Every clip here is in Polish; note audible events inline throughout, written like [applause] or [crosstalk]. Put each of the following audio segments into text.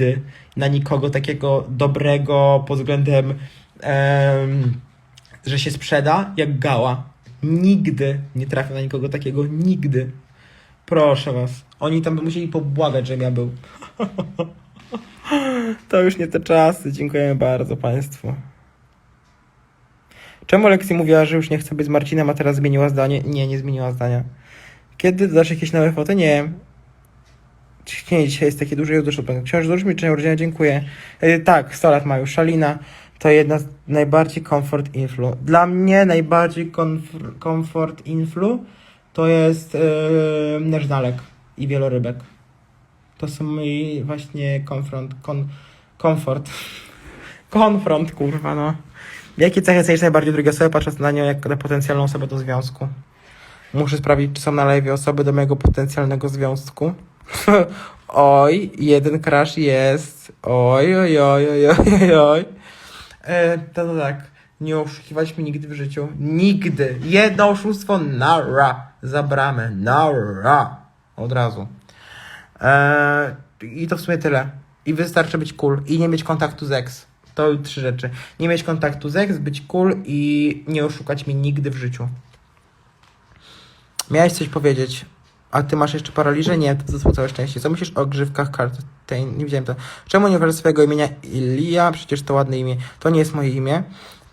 nigdy na nikogo takiego dobrego pod względem, em, że się sprzeda, jak Gała. Nigdy nie trafię na nikogo takiego, nigdy. Proszę was. Oni tam by musieli pobłagać, żebym ja był. [laughs] to już nie te czasy. Dziękujemy bardzo Państwu. Czemu Lexi mówiła, że już nie chce być z Marcinem, a teraz zmieniła zdanie? Nie, nie zmieniła zdania. Kiedy dodasz jakieś nowe foty? Nie. Nie, dzisiaj jest takie duże. Książę dużo mi czego urodzenia, dziękuję. Yy, tak, 100 lat ma już. Szalina to jedna z najbardziej comfort influ. Dla mnie najbardziej komf- comfort influ to jest yy, i wielorybek. To są mój właśnie konfront, kon, komfort. [laughs] Konfront, kurwa, no. Jakie cechy cenisz najbardziej drugiej osoby, patrząc na nią jak na potencjalną osobę do związku? Muszę sprawdzić, czy są na live osoby do mojego potencjalnego związku. [laughs] oj, jeden crash jest. Oj, oj, oj, oj, oj, oj. E, to, to tak. Nie oszukiwać mi nigdy w życiu. Nigdy. Jedno oszustwo, nara. Za bramę. Nara. Od razu. E, I to w sumie tyle. I wystarczy być cool. I nie mieć kontaktu z ex. To trzy rzeczy. Nie mieć kontaktu z ex, być cool i nie oszukać mnie nigdy w życiu. Miałeś coś powiedzieć, a ty masz jeszcze paraliżę? Nie, to to całe szczęście. Co myślisz o grzywkach kart? Tej, nie widziałem to. Czemu nie uważasz swojego imienia Ilia? Przecież to ładne imię. To nie jest moje imię.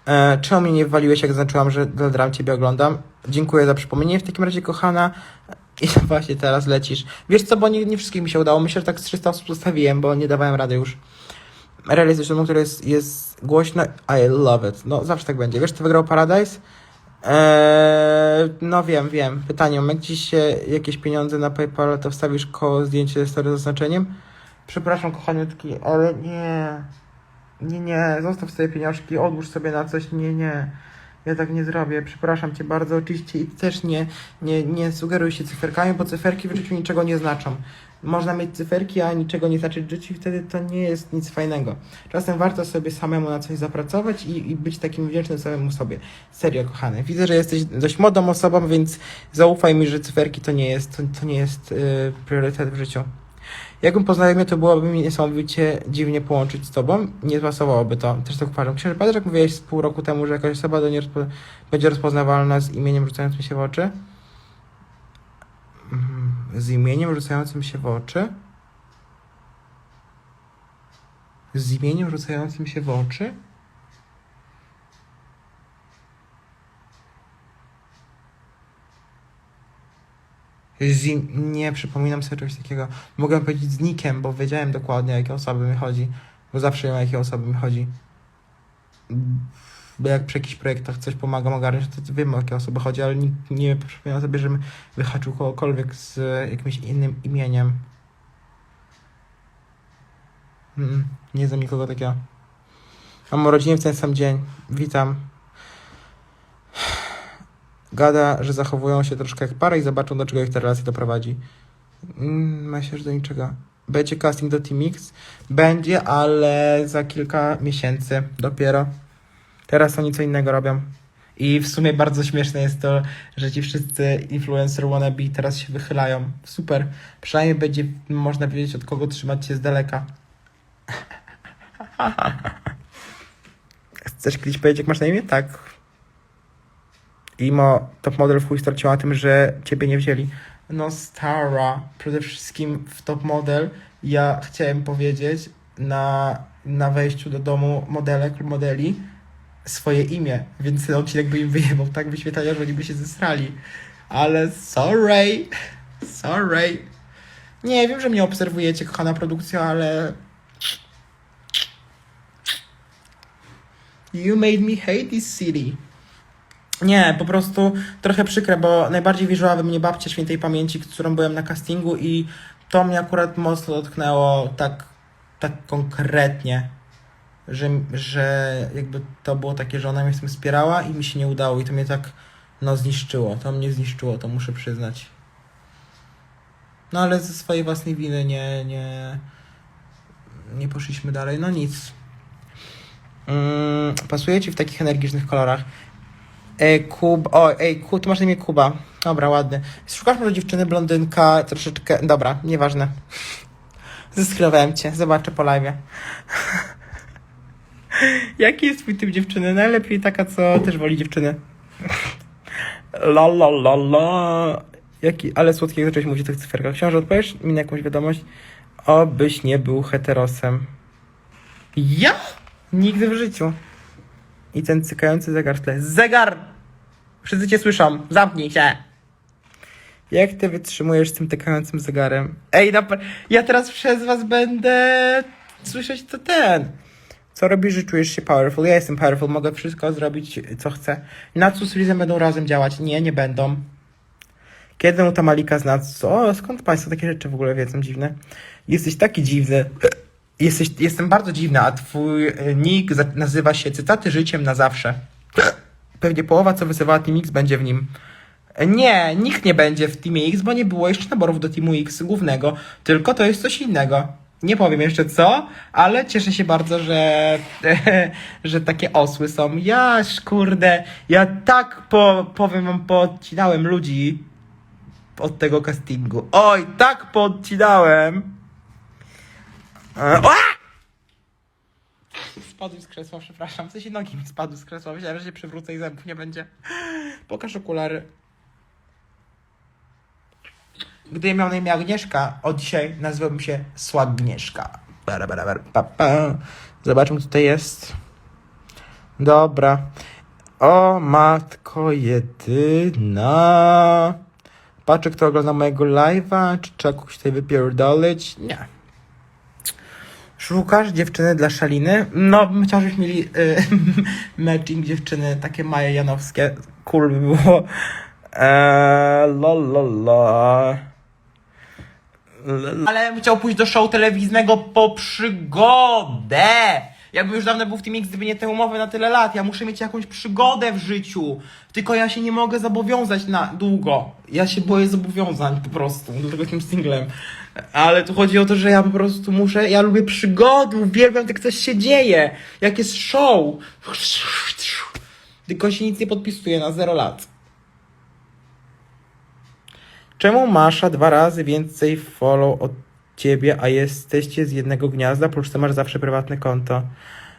E, czemu mnie nie wywaliłeś, jak zaznaczyłam, że dla dram ciebie oglądam? Dziękuję za przypomnienie. W takim razie, kochana. [laughs] I właśnie teraz lecisz. Wiesz co, bo nie, nie wszystkim mi się udało. Myślę, że tak z 300 osób zostawiłem, bo nie dawałem rady już. Real jest rzeczą, która jest, jest głośna. I love it. No, zawsze tak będzie. Wiesz, kto wygrał Paradise? Eee, no wiem, wiem. Pytanie, jak dziś się jakieś pieniądze na PayPal, to wstawisz koło zdjęcie story z oznaczeniem? Przepraszam, kochaniutki, ale nie. Nie, nie, zostaw sobie pieniążki, odłóż sobie na coś. Nie, nie. Ja tak nie zrobię. Przepraszam cię bardzo, oczywiście. I też nie, nie, nie sugeruj się cyferkami, bo cyferki w życiu niczego nie znaczą. Można mieć cyferki, a niczego nie znaczyć w i wtedy to nie jest nic fajnego. Czasem warto sobie samemu na coś zapracować i, i być takim wdzięcznym samemu sobie. Serio, kochany. Widzę, że jesteś dość młodą osobą, więc zaufaj mi, że cyferki to nie jest, to, to nie jest yy, priorytet w życiu. Jakbym poznajomił, to byłoby mi niesamowicie dziwnie połączyć z tobą. Nie pasowałoby to. Też tak uważam. Pamiętasz, jak mówiłeś z pół roku temu, że jakaś osoba do niej rozpo- będzie rozpoznawalna z imieniem rzucającym się w oczy? Z imieniem rzucającym się w oczy? Z imieniem rzucającym się w oczy? Z im... Nie przypominam sobie czegoś takiego. Mogłem powiedzieć z nikiem, bo wiedziałem dokładnie, o jakie osoby mi chodzi. Bo zawsze wiem, o jakie osoby mi chodzi. Bo jak przy jakichś projektach coś pomagam ogarnąć, to wiem, o jakie osoby chodzi, ale nie, nie przypominam sobie, żebym wyhaczył kogokolwiek z jakimś innym imieniem. Nie znam nikogo takiego. Mam urodziny w ten sam dzień. Witam. Gada, że zachowują się troszkę jak para i zobaczą, do czego ich ta relacja doprowadzi. Mm, myślę, że do niczego. Będzie casting do Team X? Będzie, ale za kilka miesięcy dopiero. Teraz oni co innego robią. I w sumie bardzo śmieszne jest to, że ci wszyscy influencer wannabe teraz się wychylają. Super. Przynajmniej będzie można wiedzieć, od kogo trzymać się z daleka. [laughs] Chcesz kiedyś powiedzieć, jak masz na imię? Tak. Imo, top model w chuj straciła tym, że ciebie nie wzięli. No stara, przede wszystkim w top model ja chciałem powiedzieć na, na wejściu do domu modelek lub modeli swoje imię, więc ten odcinek by im wyjebał tak wyświetlenia, że oni by się zesrali. Ale sorry, sorry. Nie, wiem, że mnie obserwujecie, kochana produkcja, ale... You made me hate this city. Nie, po prostu trochę przykre, bo najbardziej wierzyła we mnie babcia świętej pamięci, którą byłem na castingu i to mnie akurat mocno dotknęło tak, tak konkretnie, że, że jakby to było takie, że ona mnie w tym wspierała i mi się nie udało i to mnie tak no zniszczyło, to mnie zniszczyło, to muszę przyznać. No ale ze swojej własnej winy nie, nie, nie poszliśmy dalej, no nic. Mm, pasuje ci w takich energicznych kolorach. Ej, Kub, o, ej, Kub, ty masz na imię Kuba. Dobra, ładny. Szukasz może dziewczyny, blondynka, troszeczkę, dobra, nieważne. [laughs] Zeskrowałem cię, zobaczę po live. [laughs] [laughs] Jaki jest twój typ dziewczyny? Najlepiej taka, co też woli dziewczyny. [laughs] La la la la. Jaki, ale słodki, jak zacząłeś mówić o tych cyferkach. Książę, odpowiesz mi na jakąś wiadomość? Obyś nie był heterosem. Ja? Nigdy w życiu. I ten cykający zegar w tle. Zegar! Wszyscy cię słyszą. Zamknij się. Jak ty wytrzymujesz z tym tykającym zegarem? Ej, napra- ja teraz przez was będę słyszeć to ten. Co robisz, że czujesz się powerful? Ja jestem powerful, mogę wszystko zrobić, co chcę. Natsu z Rizem będą razem działać? Nie, nie będą. Kiedy ta Malika z Natsu? O, skąd państwo takie rzeczy w ogóle wiedzą dziwne? Jesteś taki dziwny. Jesteś, jestem bardzo dziwna, a twój e, nick nazywa się Cytaty życiem na zawsze. Pewnie połowa, co wysyłała Team X, będzie w nim. Nie, nikt nie będzie w Teamie X, bo nie było jeszcze naborów do Teamu X głównego, tylko to jest coś innego. Nie powiem jeszcze co, ale cieszę się bardzo, że, [laughs] że takie osły są. Ja, kurde, ja tak po, powiem wam, podcinałem ludzi od tego castingu. Oj, tak podcinałem. E! Spadł z krzesła, przepraszam. W sensie nogi mi spadły z krzesła. Myślałem, że się przywrócę i zębów nie będzie. Pokaż okulary. Gdy miał na imię Agnieszka, od dzisiaj nazywałbym się Słagnieszka. Bara, bara. Zobaczmy, co tutaj jest. Dobra. O matko jedyna. Patrzę, kto ogląda mojego live'a. Czy trzeba kogoś tutaj wypierdolić? Nie. Szukasz dziewczyny dla Szaliny? No, bym chciał, żebyśmy mieli y, [laughs] matching dziewczyny, takie Maje Janowskie. Cool by było. Eee, la, la, la. Ale bym chciał pójść do show telewizyjnego po przygodę. Jakbym już dawno był w tym X, gdyby nie te umowy na tyle lat. Ja muszę mieć jakąś przygodę w życiu. Tylko ja się nie mogę zobowiązać na długo. Ja się boję zobowiązań po prostu. Dlatego jestem singlem. Ale tu chodzi o to, że ja po prostu muszę. Ja lubię przygody, uwielbiam, jak coś się dzieje. Jak jest show. Tylko się nic nie podpisuje na 0 lat. Czemu Masza dwa razy więcej follow od ciebie, a jesteście z jednego gniazda, plus ty masz zawsze prywatne konto?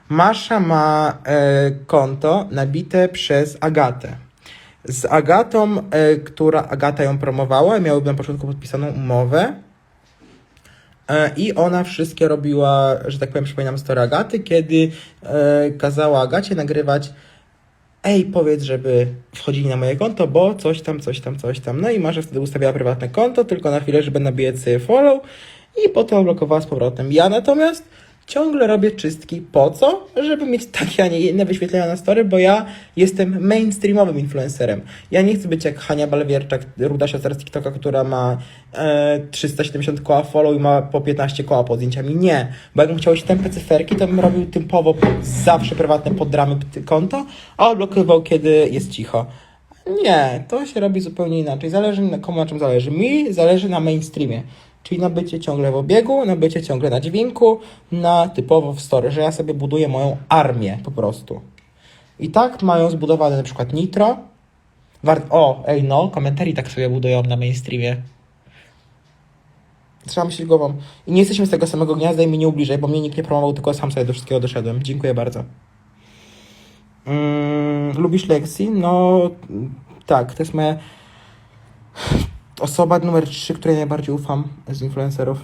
Masza ma e, konto nabite przez Agatę. Z Agatą, e, która Agata ją promowała, miały na początku podpisaną umowę. E, I ona wszystkie robiła, że tak powiem, przypominam story Agaty, kiedy e, kazała Agacie nagrywać ej, powiedz, żeby wchodzili na moje konto, bo coś tam, coś tam, coś tam. No i Masza wtedy ustawiała prywatne konto, tylko na chwilę, żeby nabijać sobie follow i potem blokowała z powrotem. Ja natomiast ciągle robię czystki. Po co? Żeby mieć takie, a nie inne wyświetlenia na story, bo ja jestem mainstreamowym influencerem. Ja nie chcę być jak Hania Balwierczak, ruda siostra z TikToka, która ma e, 370 koła follow i ma po 15 koła pod zdjęciami. Nie, bo jakbym chciał tępe cyferki, to bym robił typowo zawsze prywatne poddramy konto, a odblokowywał, kiedy jest cicho. Nie, to się robi zupełnie inaczej. Zależy komu na czym zależy. Mi zależy na mainstreamie. Czyli na bycie ciągle w obiegu, na bycie ciągle na dźwięku, na typowo w story, że ja sobie buduję moją armię po prostu. I tak mają zbudowane na przykład Nitro. O, ej no, komentarii tak sobie budują na mainstreamie. Trzeba myśleć głową. I nie jesteśmy z tego samego gniazda i mnie nie ubliżaj, bo mnie nikt nie promował, tylko sam sobie do wszystkiego doszedłem. Dziękuję bardzo. Mm, lubisz Lexi? No tak, to jest moja osoba numer 3, której najbardziej ufam z influencerów.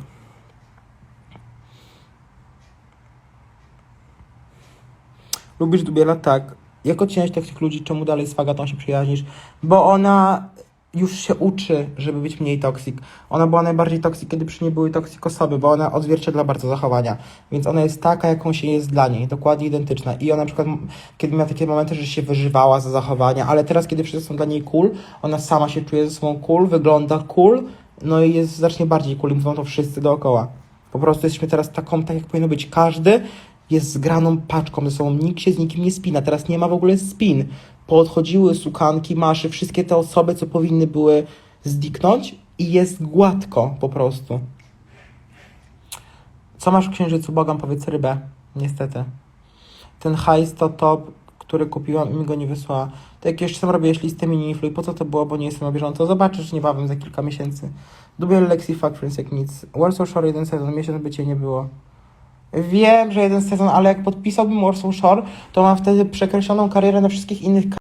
Lubisz Dubiela? Tak. Jak odcinać takich ludzi? Czemu dalej z Fagatą się przyjaźnisz? Bo ona już się uczy, żeby być mniej toksik. Ona była najbardziej toksik, kiedy przy niej były toksik osoby, bo ona odzwierciedla bardzo zachowania. Więc ona jest taka, jaką się jest dla niej. Dokładnie identyczna. I ona na przykład, kiedy miała takie momenty, że się wyżywała za zachowania, ale teraz, kiedy wszyscy są dla niej cool, ona sama się czuje ze sobą cool, wygląda cool, no i jest znacznie bardziej cool i mówią to wszyscy dookoła. Po prostu jesteśmy teraz taką, tak jak powinno być. Każdy jest zgraną paczką ze sobą. Nikt się z nikim nie spina. Teraz nie ma w ogóle spin. Podchodziły sukanki, maszy, wszystkie te osoby, co powinny były zdiknąć i jest gładko po prostu. Co masz w księżycu? Bogam, powiedz rybę. Niestety. Ten hajs to top, który kupiłam i mi go nie wysłała. To jak jeszcze sam robiłeś listę mini i po co to było, bo nie jestem na bieżąco. Zobaczysz niebawem za kilka miesięcy. Dubiel Lexi Fuck Friends jak nic. Warsaw Shore jeden sezon, miesiąc by cię nie było. Wiem, że jeden sezon, ale jak podpisałbym Warsaw Shore, to mam wtedy przekreśloną karierę na wszystkich innych